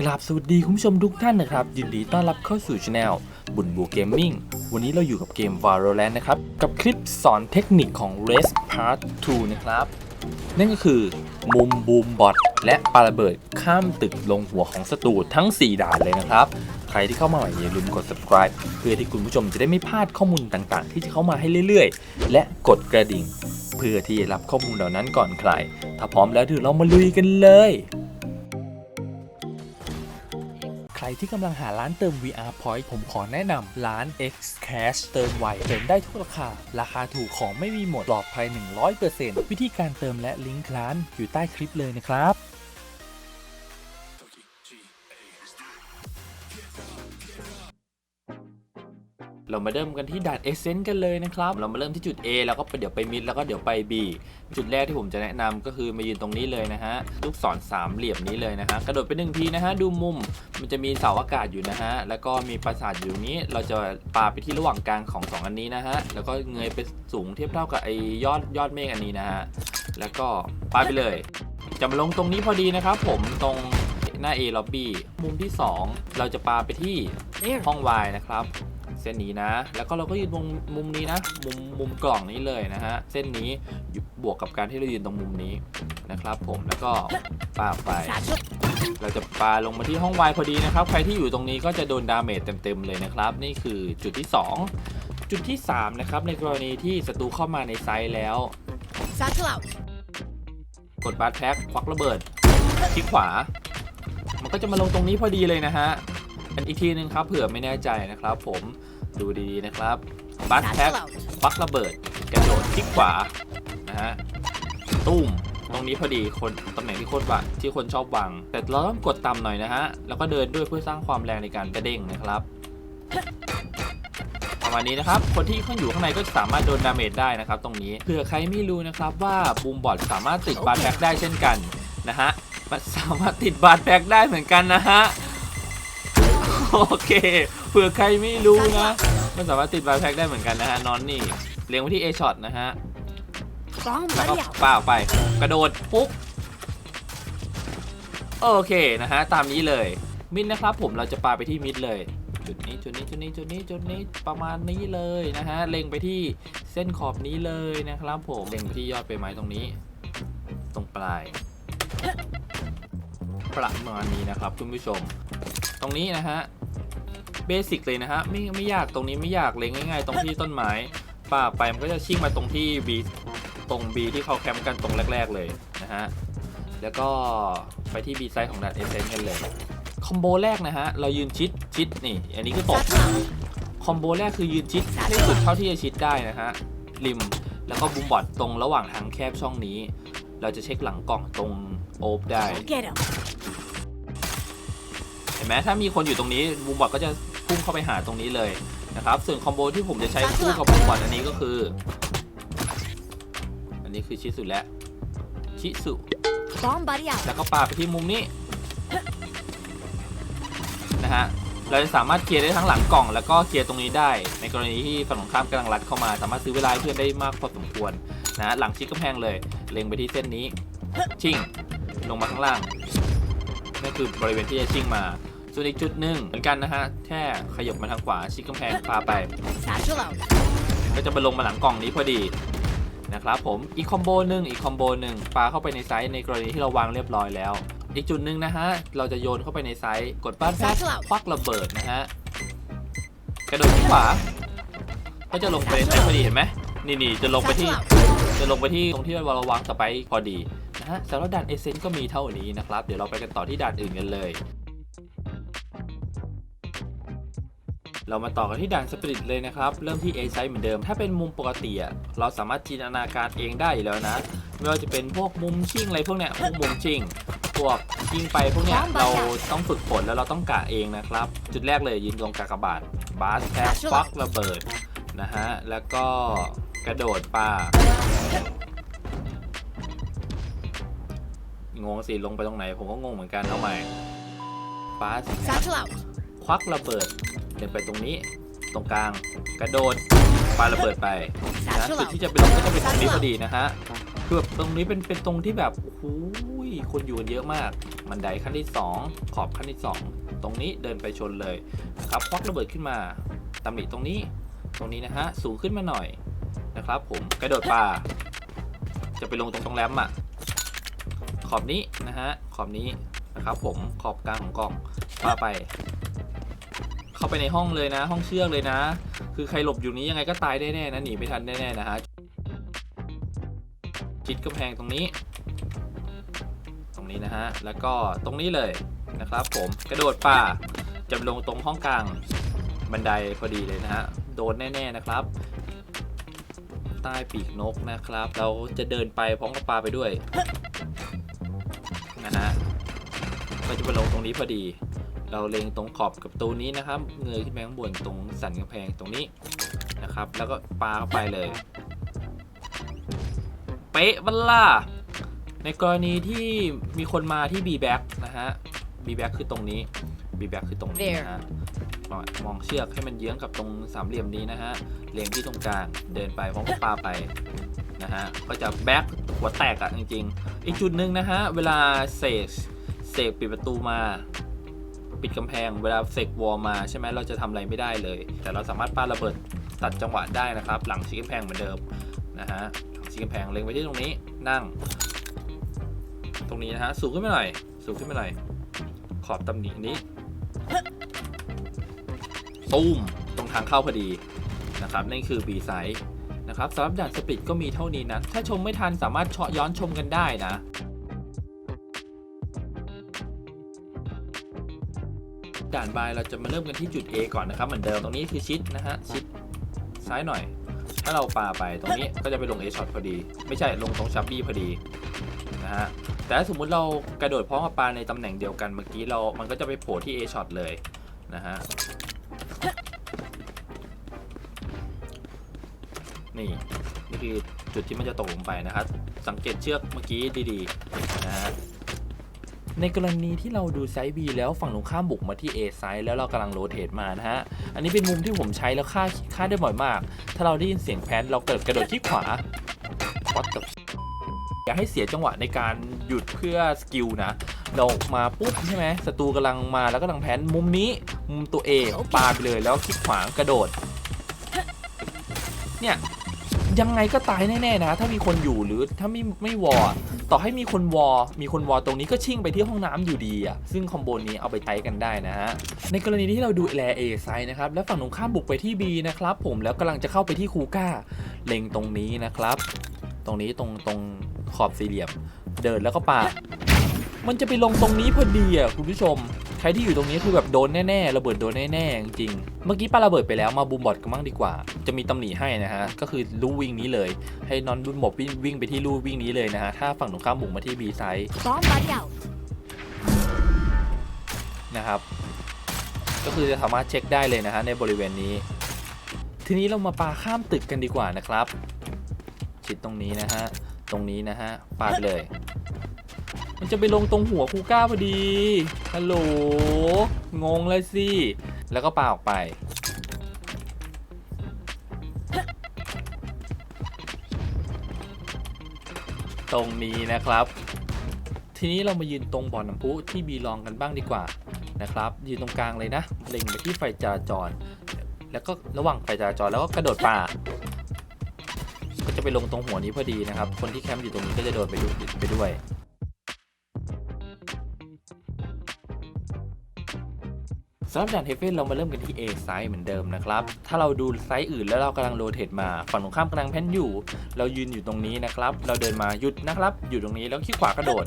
กราบสวัสดีคุณผู้ชมทุกท่านนะครับ ยินดีต้อนรับเข้าสู่ช anel บุญบูเกมมิ่งวันนี้เราอยู่กับเกม Valorant นะครับ กับคลิปสอนเทคนิคของ Race Part 2 นะครับ นั่นก็คือ มุมบูมบอทและปาระเบิดข้ามตึกลงหัวของศัตรูทั้ง 4 ด่านเลยนะครับ ใครที่เข้ามาใหม่อย่าลืมกด subscribe เพื่อที่คุณผู้ชมจะได้ไม่พลาดข้อมูลต่างๆ ที่จะเข้ามาให้เรื่อยๆ และกดกระดิ่ง เพื่อที่จะรับข้อมูลเหล่านั้นก่อนใคร ถ้าพร้อมแล้วเดี๋ยวเรามาลุยกันเลย รที่กำลังหาร้านเติม VR Point ผมขอแนะนำร้าน X Cash เติมไวเติมได้ทุกราคา ราคาถูกของไม่มีหมดปลอดภัย 100%วิธีการเติมและลิงก์ร้านอยู่ใต้คลิปเลยนะครับ เรามาเริ่มกันที่ด่านเอเซนต์กันเลยนะครับ เรามาเริ่มที่จุด A แล้วก็เดี๋ยวไปมิดแล้วก็เดี๋ยวไป B จุดแรกที่ผมจะแนะนำก็คือมายืนตรงนี้เลยนะฮะ ลูกศรสามเหลี่ยมนี้เลยนะฮะ กระโดดไปหนึ่งทีนะฮะ ดูมุม มันจะมีเสาอากาศอยู่นะฮะ แล้วก็มีปราสาทอยู่นี้ เราจะปาไปที่ระหว่างกลางของสองอันนี้นะฮะ แล้วก็เงยไปสูงเทียบเท่ากับไอ้ยอดยอดเมฆอันนี้นะฮะ แล้วก็ปาไปเลย จะมาลงตรงนี้พอดีนะครับผมตรงหน้า A lobby มุมที่ 2 เราจะปาไปที่ห้อง Y นะครับ เส้นนี้นะ แล้วก็เราก็ยืนตรงมุมนี้นะ มุมมุมกล่องนี้เลยนะฮะ เส้นนี้อยู่บวกกับการที่เรายืนตรงมุมนี้นะครับ ผมแล้วก็ปาไป เราจะปาลงมาที่ห้อง Y พอดีนะครับ ใครที่อยู่ตรงนี้ก็จะโดนดาเมจเต็มๆเลยนะครับ นี่คือจุดที่ 2 จุดที่ 3 นะครับ ในกรณีที่ศัตรูเข้ามาในไซต์แล้ว Satchel out. กดบาร์แท็กควักระเบิดคลิกขวา มันก็จะมาลงตรงนี้พอดีเลยนะฮะอันอีกทีนึงครับเผื่อไม่แน่ใจนะครับผม ดูดีๆนะครับบาร์แท็ก Satchel out. ควักระเบิด กระโดดคลิกขวานะฮะตุ้มตรงนี้พอดีคนตำแหน่งที่โคตรวางที่คนชอบวาง แต่เราต้องกดต่ำหน่อยนะฮะ แล้วก็เดินด้วยเพื่อสร้างความแรงในการกระเด้งนะครับประมาณนี้นะครับ คนที่ข้างอยู่ข้างในก็สามารถโดนดาเมจได้นะครับ ตรงนี้เผื่อใครไม่รู้นะครับว่าบูมบอทสามารถติดบาร์แท็กได้เช่นกันนะฮะมันสามารถติดบาร์แท็กได้เหมือนกันนะฮะโอเคเผื่อใครไม่รู้นะ มันสามารถติดบาร์แท็กได้เหมือนกันนะฮะ นอนนี่ เลี้ยงไว้ที่ A ช็อตนะฮะ Bomb แล้วก็ buddy out. ป้าออกไป กระโดด ปุ๊บ โอเคนะฮะ ตามนี้เลย มิดนะครับผมเราจะปาไปที่มิดเลย จุดนี้จุดนี้จุดนี้จุดนี้จุดนี้ประมาณนี้เลยนะฮะ เล็งไปที่เส้นขอบนี้เลยนะครับผม เล็งไปที่ยอดใบไม้ตรงนี้ ตรงปลายประมาณนี้นะครับคุณผู้ชม ตรงนี้นะฮะ เบสิกเลยนะฮะไม่ไม่ยากตรงนี้ไม่ยากเล็งง่าย ๆ ตรงที่ต้นไม้ป่าไปมันก็จะชิ่งมาตรงที่ B ตรง B ที่เขาแคมป์กันตรงแรก ๆเลยนะฮะแล้วก็ไปที่ B ไซด์ของดัดเอเซนกันเลยคอมโบแรกนะฮะเรายืนชิดชิดนี่ อันนี้คือตก Satchel out. คอมโบแรกคือยืนชิดให้สุดเท่าที่จะชิดได้นะฮะริมแล้วก็บูมบอดตรงระหว่างทางแคบช่องนี้ เราจะเช็คหลังกล่องตรงโอบได้ Get him. เห็นไหมถ้ามีคนอยู่ตรงนี้บูมบอดก็จะ พุ่งเข้าไปหาตรงนี้เลยนะครับส่วนคอมโบที่ผมจะใช้คู่กับบูมบอดอันนี้ก็คือ อันนี้คือชิสุและชิสุ Bomb buddy out. แล้วก็ปาไปที่มุมนี้นะฮะเราจะสามารถเคลียร์ได้ทั้งหลังกล่อง แล้วก็เคลียร์ตรงนี้ได้ ในกรณีที่ฝั่งตรงข้ามกำลังรัดเข้ามา สามารถซื้อเวลาให้เพื่อนได้มากพอสมควรนะฮะหลังชิดกำแพงเลย เล็งไปที่เส้นนี้ ชิ่ง ลงมาข้างล่างนั่นคือบริเวณที่จะชิ่งมา ส่วนอีกจุดหนึ่งเหมือนกันนะฮะแค่ขยับมาทางขวาชิดกำแพงพาไป Satchel out. ก็จะมาลงมาหลังกล่องนี้พอดีนะครับผมอีกคอมโบหนึ่งอีกคอมโบหนึ่งปาเข้าไปในไซส์ในกรณีที่เราวางเรียบร้อยแล้ว อีกจุดหนึ่งนะฮะเราจะโยนเข้าไปในไซส์กดบ้านแพท Satchel out ควักระเบิดนะฮะกระโดดที่ขวา ก็จะลงไปในไซส์พอดีเห็นไหมนี่นี่จะลงไปที่ Satchel out. จะลงไปที่ตรงที่เราวางสไปค์พอดีนะฮะสำหรับด่านเอเซนก็มีเท่านี้นะครับ เดี๋ยวเราไปกันต่อที่ด่านอื่นกันเลย เรามาต่อกันที่ด่านสปิริตเลยนะครับ เริ่มที่ A ไซส์เหมือนเดิม ถ้าเป็นมุมปกติอะเราสามารถจินตนาการเองได้อยู่แล้วนะ ไม่ว่าจะเป็นพวกมุมชิ่งอะไรพวกเนี้ยพวกมุมชิ่งพวกชิ่งไปพวกเนี้ยเราต้องฝึกฝนแล้วเราต้องกะเองนะครับ จุดแรกเลยยืนตรงกากบาทบาสแท็กฟักระเบิดนะฮะแล้วก็กระโดดป่างงสิลงไปตรงไหนผมก็งงเหมือนกันเอาใหม่บาสควักระเบิด เดินไปตรงนี้ตรงกลางกระโดดปาระเบิดไปนะ Satchel จุด out. ที่จะไปลงก็จะเป็นตรงนี้พอดีนะฮะคือแบบตรงนี้เป็นเป็นตรงที่แบบโอ้โหคนอยู่กันเยอะมากบันไดขั้นที่สองขอบขั้นที่สองตรงนี้เดินไปชนเลยนะครับควักระเบิดขึ้นมาตำหนิตรงนี้ตรงนี้นะฮะสูงขึ้นมาหน่อยนะครับผมกระโดดป่า จะไปลงตรงตรงแรมอะขอบนี้นะฮะขอบนี้นะครับผมขอบกลางของกล่องปาไป เข้าไปในห้องเลยนะ ห้องเชือกเลยนะ คือใครหลบอยู่นี้ยังไงก็ตายแน่ๆนะหนีไม่ทันแน่ๆนะฮะชิดกำแพงตรงนี้ ตรงนี้นะฮะแล้วก็ตรงนี้เลยนะครับ ผมกระโดดป่าจะลงตรงห้องกลางบันไดพอดีเลยนะฮะโดนแน่ ๆนะครับ ใต้ปีกนกนะครับ เราจะเดินไปพร้อมกับปลาไปด้วยนะฮะก็จะไปลงตรงนี้พอดี เราเล็งตรงขอบกับตูนี้นะครับ เงยขึ้นไปข้างบนตรงสันกำแพงตรงนี้นะครับ แล้วก็ปาเข้าไปเลย เป๊ะบัลล่าในกรณีที่มีคนมาที่ B back นะฮะ B back คือตรงนี้ B back คือตรงนี้นะฮะมองเชือกให้มันเยื้องกับตรงสามเหลี่ยมนี้นะฮะเล็งที่ตรงกลางเดินไปพร้อมกับปาไปนะฮะก็จะแบ็คหัวแตกอะจริงๆ อีกจุดหนึ่งนะฮะ เวลาเสกเสกปิดประตูมา ปิดกำแพง เวลาเสกวอลมาใช่ไหมเราจะทำอะไรไม่ได้เลย แต่เราสามารถป้าระเบิดตัดจังหวะได้นะครับ หลังชิดกำแพงเหมือนเดิมนะฮะหลังชิดกำแพงเล็งไปที่ตรงนี้นั่ง ตรงนี้นะฮะสูงขึ้นมาหน่อย สูงขึ้นมาหน่อย ขอบตำหนินี้ตุ้มตรงทางเข้าพอดีนะครับนั่นคือ B ไซส์นะครับสำหรับด่านสปีดก็มีเท่านี้นะ ถ้าชมไม่ทันสามารถเชาะย้อนชมกันได้นะ ด่านบายเราจะมาเริ่มกันที่จุด A ก่อนนะครับ เหมือนเดิมตรงนี้คือชิดนะฮะชิดซ้ายหน่อย ถ้าเราปาไปตรงนี้ก็จะไปลง A ช็อตพอดี ไม่ใช่ลงตรงชับบี้พอดีนะฮะแต่ถ้าสมมุติเรากระโดดพร้อมกับปาในตำแหน่งเดียวกันเมื่อกี้เรา มันก็จะไปโผล่ที่ A ช็อตเลยนะฮะนี่นี่คือจุดที่มันจะตกลงไปนะครับ สังเกตเชือกเมื่อกี้ดีๆนะฮะ ในกรณีที่เราดูไซส์ B แล้วฝั่งตรงข้ามบุกมาที่ A ไซส์แล้วเรากำลังโรเตทมานะฮะ อันนี้เป็นมุมที่ผมใช้แล้วค่าค่าได้บ่อยมาก ถ้าเราได้ยินเสียงแพนเราเกิดกระโดดที่ขวา What the f- อย่าให้เสียจังหวะในการหยุดเพื่อสกิลนะ เรามาปุ๊บใช่ไหมศัตรูกำลังมาแล้วก็กำลังแพนมุมนี้มุมตัว A ปาไปเลยแล้วคลิกขวากระโดด เนี่ยยังไงก็ตายแน่ๆนะ ถ้ามีคนอยู่หรือถ้าไม่ไม่วอร์ ต่อให้มีคนวอมีคนวอตรงนี้ก็ชิ่งไปที่ห้องน้ำอยู่ดีอะซึ่งคอมโบนี้เอาไปใช้กันได้นะฮะในกรณีที่เราดูแล A ไซนะครับแล้วฝั่งตรงข้ามบุกไปที่ B นะครับผมแล้วกำลังจะเข้าไปที่คูก้าเล็งตรงนี้นะครับ ตรงนี้ตรงตรงขอบสี่เหลี่ยม เดินแล้วก็ปามันจะไปลงตรงนี้พอดีอะคุณผู้ชม ใครที่อยู่ตรงนี้คือแบบโดนแน่ๆระเบิดโดนแน่ๆจริงๆเมื่อกี้ปาระเบิดไปแล้วมาบูมบอดกันบ้างดีกว่า จะมีตำหนิให้นะฮะก็คือลู่วิ่งนี้เลย ให้นอนบูมบอดวิ่งวิ่งไปที่ลู่วิ่งนี้เลยนะฮะถ้าฝั่งตรงข้ามบุกมาที่ B ไซด์นะครับก็คือจะสามารถเช็คได้เลยนะฮะในบริเวณนี้ ทีนี้เรามาปาข้ามตึกกันดีกว่านะครับ ชิดตรงนี้นะฮะตรงนี้นะฮะปาดเลย มันจะไปลงตรงหัวคูก้าพอดี ฮัลโหล งงเลยสิ แล้วก็ปาออกไป ตรงนี้นะครับ ทีนี้เรามายืนตรงบ่อน้ำพุที่บีลองกันบ้างดีกว่านะครับ ยืนตรงกลางเลยนะ เล็งไปที่ไฟจราจร แล้วก็ระหว่างไฟจราจรแล้วก็กระโดดป่าก็จะไปลงตรงหัวนี้พอดีนะครับ คนที่แคมป์อยู่ตรงนี้ก็จะโดดไปดูไปด้วย สำหรับด่านเฮฟเฟนเรามาเริ่มกันที่ A ไซส์เหมือนเดิมนะครับ ถ้าเราดูไซส์อื่นแล้วเรากำลังโรเตทมา ฝั่งตรงข้ามกำลังแพนอยู่ เรายืนอยู่ตรงนี้นะครับ เราเดินมาหยุดนะครับ อยู่ตรงนี้แล้วขี้ขวากระโดด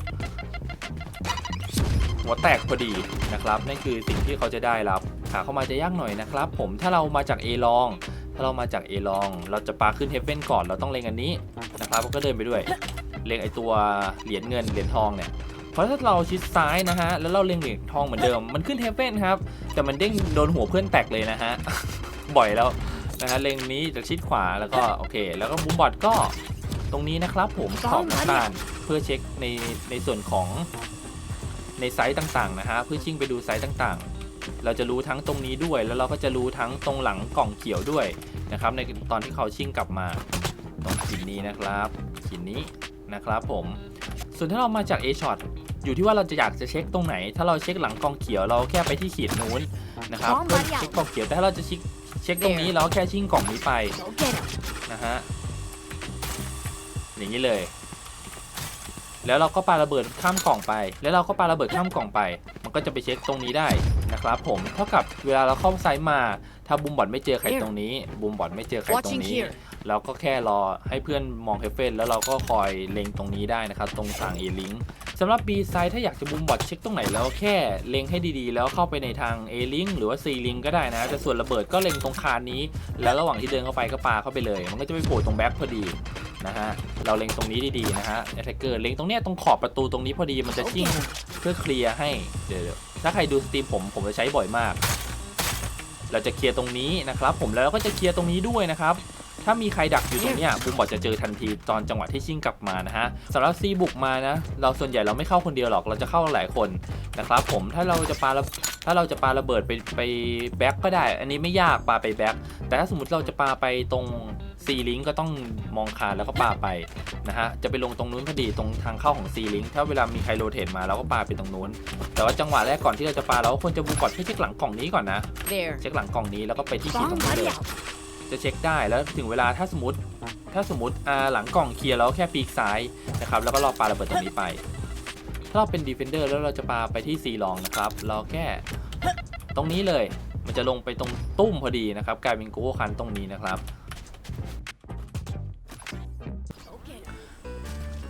หัวแตกพอดีนะครับ นั่นคือสิ่งที่เขาจะได้รับ ขาเข้ามาจะยากหน่อยนะครับ ผม ถ้าเรามาจาก A ลอง ถ้าเรามาจาก A ลอง เราจะปาขึ้นเฮฟเฟนก่อน เราต้องเล็งอันนี้นะครับ ก็เดินไปด้วย เล็งไอตัวเหรียญเงินเหรียญทองเนี่ย เพราะถ้าเราชิดซ้ายนะฮะ แล้วเราเล็งเหรียญทองเหมือนเดิม มันขึ้นเฮฟเฟนครับ แต่มันเด้งโดนหัวเพื่อนแตกเลยนะฮะ บ่อยแล้วนะฮะ เล็งนี้จากชิดขวาแล้วก็โอเค แล้วก็บูมบอดก็ตรงนี้นะครับผมขอบน้ำตาลเพื่อเช็คในในส่วนของในไซส์ต่างๆนะฮะ เพื่อชิ่งไปดูไซส์ต่างๆ เราจะรู้ทั้งตรงนี้ด้วย แล้วเราก็จะรู้ทั้งตรงหลังกล่องเขียวด้วยนะครับ ในตอนที่เขาชิ่งกลับมาตรงหินนี้นะครับหินนี้นะครับผม ส่วนถ้าเรามาจาก A shot อยู่ที่ว่าเราจะอยากจะเช็คตรงไหน ถ้าเราเช็คหลังกองเขียวเราแค่ไปที่ขีดนู้นนะครับเพื่อเช็คกองเขียวแต่ถ้าเราจะเช็คเช็คตรงนี้เราแค่ชิ่งกล่องนี้ไป Go get him. นะฮะอย่างนี้เลย แล้วเราก็ปาระเบิดข้ามกล่องไป แล้วเราก็ปาระเบิดข้ามกล่องไป มันก็จะไปเช็คตรงนี้ได้นะครับผมเท่ากับเวลาเราเข้าไซต์มา ถ้าบูมบอทไม่เจอใครตรงนี้บูมบอทไม่เจอใครตรง Watching นี้ here. เราก็แค่รอให้เพื่อนมองเฮฟเฟนแล้วเราก็คอยเล็งตรงนี้ได้นะครับ ตรงทางเอลิง สำหรับ B ไซด์ถ้าอยากจะบูมบอทเช็คตรงไหนแล้วแค่เล็งให้ดีๆ แล้วเข้าไปในทาง A ลิงหรือว่า C ลิงก็ได้นะ แต่ส่วนระเบิดก็เล็งตรงคานนี้ แล้วระหว่างที่เดินเข้าไปก็ปาเข้าไปเลย มันก็จะไปโผล่ตรงแบ็คพอดีนะฮะ เราเล็งตรงนี้ดีๆนะฮะแอตแทกเกอร์เล็งตรงเนี้ยตรงขอบประตูตรงนี้พอดีมันจะชิ่งเพื่อเคลียร์ให้เดี๋ยวๆถ้าใครดูสตรีมผมผมจะใช้บ่อยมาก เราจะเคลียร์ตรงนี้นะครับผมแล้วเราก็จะเคลียร์ตรงนี้ด้วยนะครับ ถ้ามีใครดักอยู่ตรงเนี้ยบูมบอทจะเจอทันทีตอนจังหวะที่ชิ่งกลับมานะฮะสำหรับซีบุกมานะ เราส่วนใหญ่เราไม่เข้าคนเดียวหรอกเราจะเข้าหลายคนนะครับผมถ้าเราจะปาระถ้าเราจะปาระเบิดไปไปแบ็กก็ได้ อันนี้ไม่ยากปาไปแบ็กแต่ถ้าสมมติเราจะปาไปตรงซีลิงก็ต้องมองคานแล้วก็ปาไปนะฮะจะไปลงตรงนู้นพอดีตรงทางเข้าของซีลิงถ้าเวลามีใครโรเทตมาเราก็ปาไปตรงนู้น แต่ว่าจังหวะแรกก่อนที่เราจะปาเราก็ควรจะบูมบอทให้เช็คหลังกล่องนี้ก่อนนะ There. เช็คหลังกล่องนี้แล้วก็ไปที่ขีดตร Bomb งนี้เล buddy ย out. จะเช็คได้แล้วถึงเวลาถ้าสมมติ ถ้าสมมติอ่าหลังกล่องเคลียร์แล้วแค่ปีกซ้ายนะครับแล้วก็รอปาระเบิดตรงนี้ไปถ้าเราเป็นดีเฟนเดอร์แล้วเราจะปาไปที่ซีลองนะครับเราแค่ตรงนี้เลย มันจะลงไปตรงตุ้มพอดีนะครับกลายเป็นโกโก้คันตรงนี้นะครับ Go get him.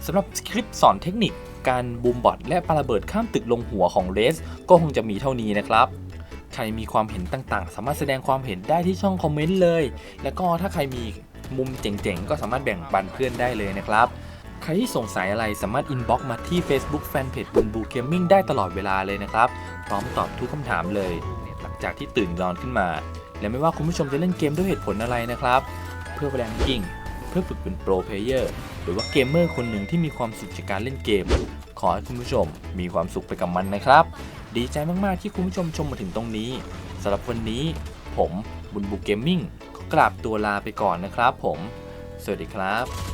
สำหรับคลิปสอนเทคนิคการบูมบอทและปาระเบิดข้ามตึกลงหัวของเรสก็คงจะมีเท่านี้นะครับ ใครมีความเห็นต่างๆ สามารถแสดงความเห็นได้ที่ช่องคอมเมนต์เลย แล้วก็ถ้าใครมีมุมเจ๋งๆ ก็สามารถแบ่งปันเพื่อนได้เลยนะครับ ใครที่สงสัยอะไรสามารถอินบ็อกมาที่ Facebook Fanpage บุนบูเกมมิ่งได้ตลอดเวลาเลยนะครับ พร้อมตอบทุกคำถามเลย หลังจากที่ตื่นนอนขึ้นมา และไม่ว่าคุณผู้ชมจะเล่นเกมด้วยเหตุผลอะไรนะครับ เพื่อแรงกิ้ง เพื่อฝึกเป็นโปรเพลเยอร์ หรือว่าเกมเมอร์คนหนึ่งที่มีความสุขจากการเล่นเกม ขอให้คุณผู้ชมมีความสุขไปกับมันนะครับ ดีใจมากๆที่คุณผู้ชมชมมาถึงตรงนี้สำหรับวันนี้ ผมบุญบุกเกมมิ่งขอกราบตัวลาไปก่อนนะครับผม สวัสดีครับ